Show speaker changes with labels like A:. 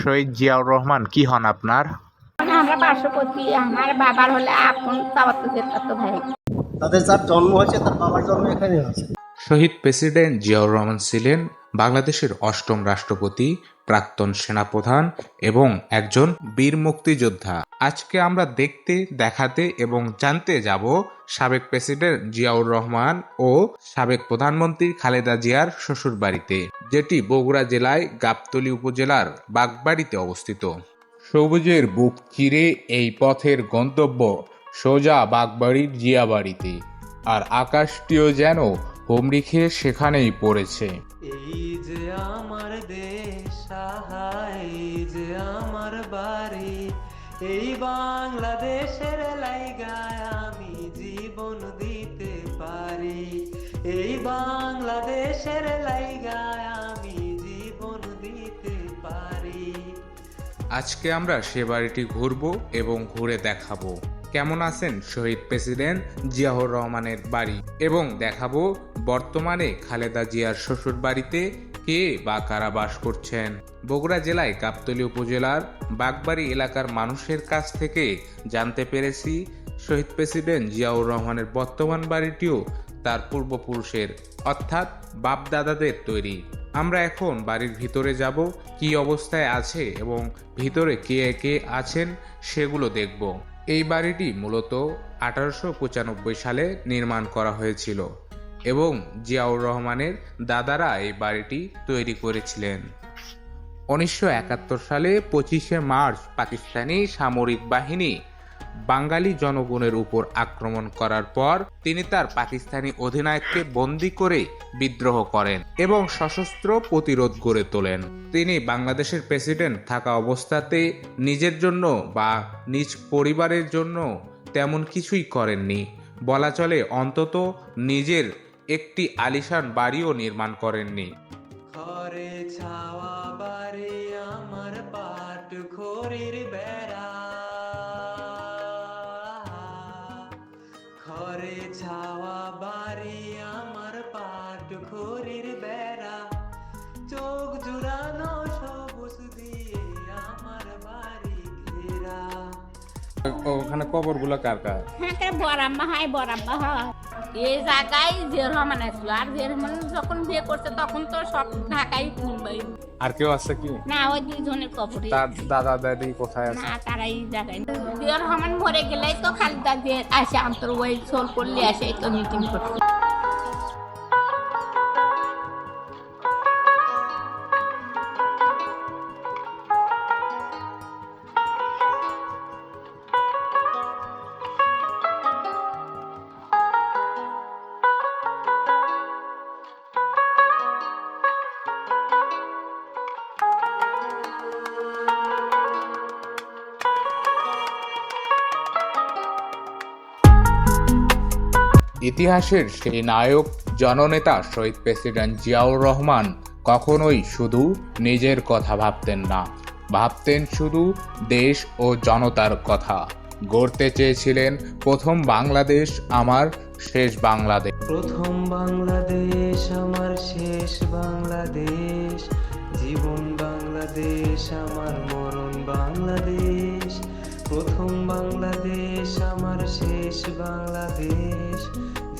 A: শহীদ জিয়াউর রহমান কি হন আপনার?
B: আমরা আমার বাবার হলে আপন তাবার তো যেত ভাই।
C: তাদের যার জন্ম হয়েছে তার বাবার জন্ম এখানে হয়েছে।
A: শহীদ প্রেসিডেন্ট জিয়াউর রহমান ছিলেন বাংলাদেশের অষ্টম রাষ্ট্রপতি প্রাক্তন সেনাপ্রধান এবং একজন বীর মুক্তিযোদ্ধা। আজকে আমরা দেখতে, দেখাতে এবং জানতে যাব সাবেক প্রেসিডেন্ট জিয়াউর রহমান ও সাবেক প্রধানমন্ত্রী খালেদা জিয়ার শ্বশুর বাড়িতে যেটি বগুড়া জেলায় গাবতলী উপজেলার বাগবাড়িতে অবস্থিত। সবুজের বুক চিরে এই পথের গন্তব্য সোজা বাগবাড়ির জিয়াবাড়িতে, আর আকাশটিও যেন হুমড়ি খেয়ে সেখানেই পড়েছে।
D: এই বাংলাদেশের লাইগায় আমি জীবন দিতে পারি। এই বাংলাদেশের লাইগায় আমি জীবন দিতে পারি।
A: আজকে আমরা সে বাড়িটি ঘুরব এবং ঘুরে দেখাবো। কেমন আছেন শহীদ প্রেসিডেন্ট জিয়াউর রহমানের বাড়ি? এবং দেখাবো বর্তমানে খালেদা জিয়ার শ্বশুর বাড়িতে কে বা কারা বাস করছেন? বগুড়া জেলায় গাবতলী উপজেলার বাগবাড়ি এলাকার মানুষের কাছ থেকে জানতে পেরেছি, শহীদ প্রেসিডেন্ট জিয়াউর রহমানের বর্তমান বাড়িটিও তার পূর্বপুরুষের, অর্থাৎ বাপদাদাদের তৈরি। আমরা এখন বাড়ির ভিতরে যাব, কি অবস্থায় আছে এবং ভিতরে কে কে আছেন সেগুলো দেখব। এই বাড়িটি মূলত আঠারোশো পঁচানব্বই সালে নির্মাণ করা হয়েছিল। এবং জিয়াউর রহমানের দাদারা এই বাড়িটি তৈরি করেছিলেন। উনিশশো একাত্তর সালে পঁচিশে মার্চ পাকিস্তানি সামরিক বাহিনী বাঙালি জনগণের উপর আক্রমণ করার পর তিনি তার পাকিস্তানি অধিনায়ককে বন্দি করে বিদ্রোহ করেন এবং সশস্ত্র প্রতিরোধ গড়ে তোলেন। তিনি বাংলাদেশের প্রেসিডেন্ট থাকা অবস্থাতে নিজের জন্য বা নিজ পরিবারের জন্য তেমন কিছুই করেননি। বলা চলে, অন্তত নিজের একটি আলিশান বাড়িও নির্মাণ করেননি।
D: ঘরে ছাওয়া বাড়ি আমার পাট খড়ির বেড়া। ঘরে ছাওয়া বাড়ি আমার পাট খড়ির বেড়া। চোখ জুড়ানো সবুজ দিয়ে আমার বাড়ি ঘেরা।
A: ওখানে কবরগুলো কার কার?
B: হ্যাঁ কে বরাম্মা? হয় বরাম্মা হয়। এই জায়গায় জিয়া রহমান আসলো আর জিয়া রহমান যখন বিয়ে করছে তখন তো সব ঢাকাই মুম্বাই।
A: আর কেউ আছে কি?
B: না ওই দুইজনের কপড়ে
A: দাদা দাদি কোথায় আছে?
B: না তারাই জায়গায়। জিয়া রহমান মরে গেলেই তো খালিদা দিয়ে আসে আন্তর ওই সোল করলে আসে এই তো মিটিং করতে
A: ইতিহাসের সেই নায়ক, জননেতা শহীদ প্রেসিডেন্ট জিয়াউর রহমান কখনোই শুধু নিজের কথা ভাবতেন না। ভাবতেন শুধু দেশ ও জনতার কথা। গড়তে চেয়েছিলেন, প্রথম বাংলাদেশ আমার, শেষ বাংলাদেশ।
D: প্রথম বাংলাদেশ আমার, শেষ বাংলাদেশ। জীবন বাংলাদেশ আমার, মরণ বাংলাদেশ। প্রথম বাংলাদেশ আমার, শেষ বাংলাদেশ।